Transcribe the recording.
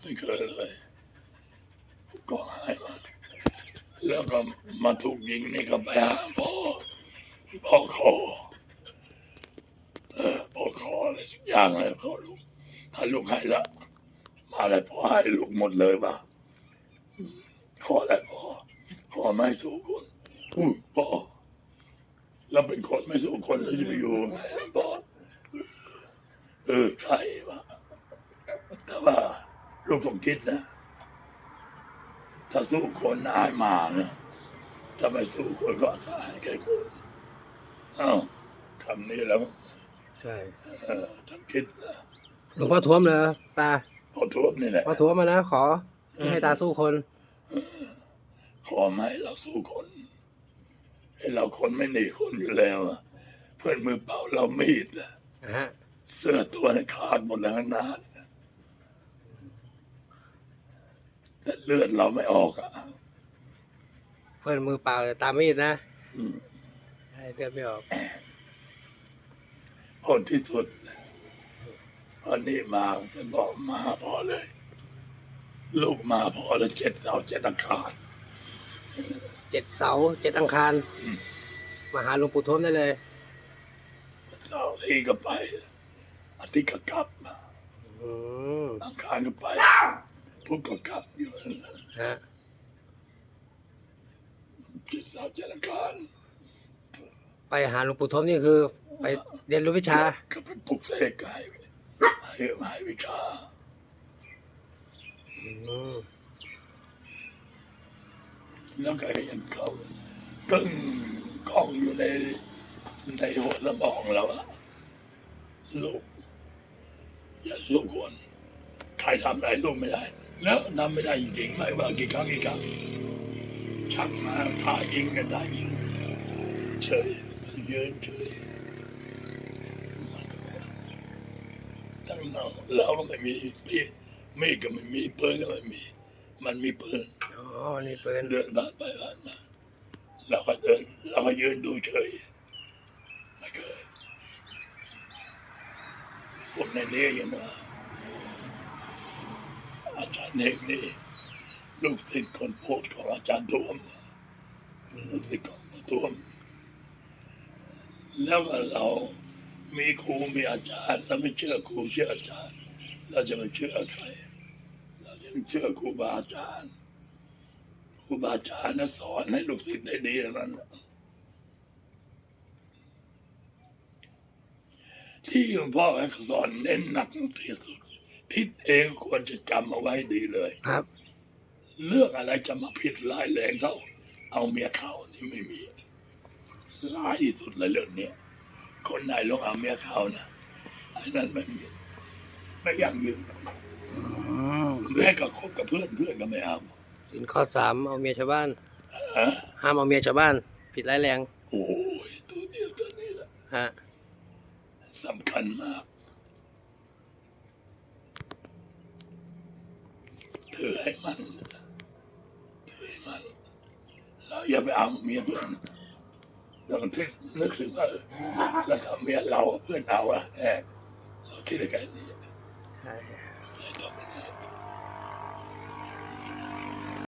ไม่เคยเลยก็หายมาแล้วก็มาถูกยิงนี่ก็ไปหาพ่อพ่อคอเออพ่อคออะไรสักอย่างเลยขอลูกถ้าลูกหายละมาอะไรพ่อให้ลูกหมดเลยป่ะขออะไรพ่อขอไม่สู้คนอุ้ยพ่อเราเป็นคนไม่สู้คนเราจะไปอยู่ไงพ่อเออใช่ป่ะ ลูกสมคิดนะถ้าสู้คนอายหมาเนี่ยถ้าไม่สู้คนก็อายแค่คนเอ้าคำนี้แล้วใช่เออท่านคิดนะหลวงพ่อท้วมเหรอตาขอทวมนี่แหละ พ่อท้วมมานะขอไม่ให้ตาสู้คน ขอไม่ให้เราสู้คนให้เราคนไม่หนีคนอยู่แล้วอะเพื่อนมือเปล่าเรามีดอะนะฮะ เสื้อตัวนั้นขาดหมดแล้วนานแต่ เลือดเราไม่ออกอะเพื่อนมือเปล่าแต่ตามมีดนะอืมใช่เลือดไม่ออกผลที่สุดพอนี่มาก็บอกมาพอเลย ลูกมาพอเลยเจ็ดเสาเจ็ดอังคารเจ็ดเสาเจ็ดอังคารอืมมาหาหลวงปู่ท้วมได้เลยเสาร์ที่ก็ไปอาทิตย์ก็กลับมาอืมอังคารก็ไป พุธก็กลับอยู่นั่นแหละฮะเจ็ดเสาเจ็ดอังคารไปหาหลวงปู่ท้วมนี่คือ ไปเรียนรู้วิชา ก็เป็นปลุกเสกให้ให้ให้วิชาอืมแล้วก็ยังเขากึ่งกล้องอยู่ในในหัวสมองแล้วอะลูกอย่าสู้คนใครทำอะไรลูกไม่ได้ แล้วทำไม่ได้จริงๆไม่ว่ากี่ครั้งกี่ครั้งชักมาถ่ายยิงกันได้ยิงเฉยยืนเฉยตั้งเราเราก็ไม่มีพี่มีดก็ไม่มีปืนก็ไม่มี มันมีปืนอ๋อนี่ปืนเดินผ่านไปผ่านมาเราก็เดินเราก็ยืนดูเฉยไม่เคยพวกในนี้ยังมา อาจารย์เอกนี่ลูกศิษย์คนโพดของอาจารย์ทวมลูกศิษย์ของทวม แล้วเรามีครูมีอาจารย์เราไม่เชื่อครูเชื่ออาจารย์ เราจะไม่เชื่อใคร เราจะไม่เชื่อครูบาอาจารย์ครูบาอาจารย์นะสอนให้ลูกศิษย์ได้ดีทั้งนั้นที่หลวงพ่อให้สอนเน้นหนักที่สุด ทิศเองควรจะจำเอาไว้ดีเลย ครับ เรื่องอะไรจะมาผิดร้ายแรงเท่า เอาเมียเขานี่ไม่มีร้ายที่สุดเลยเรื่องเนี้ยคนไหนลองเอาเมียเขานะไอ้นั่นไม่มีไม่ยั่งยืนอืมแม่ก็คบกับเพื่อนเพื่อนก็ไม่เอาสินข้อสามเอาเมียชาวบ้านฮะห้ามเอาเมียชาวบ้าน ผิดร้ายแรง โอ้ยตัวเดียวตัวนี้แหละฮะสำคัญมาก ถือให้มันถือให้มันเราอย่าไปเอาเมียเพื่อนเราถึงนึกถึงว่าเออแล้วถ้าเมียเราเพื่อนเอาอะแหมเราคิดอะไรกันนี่ ใช่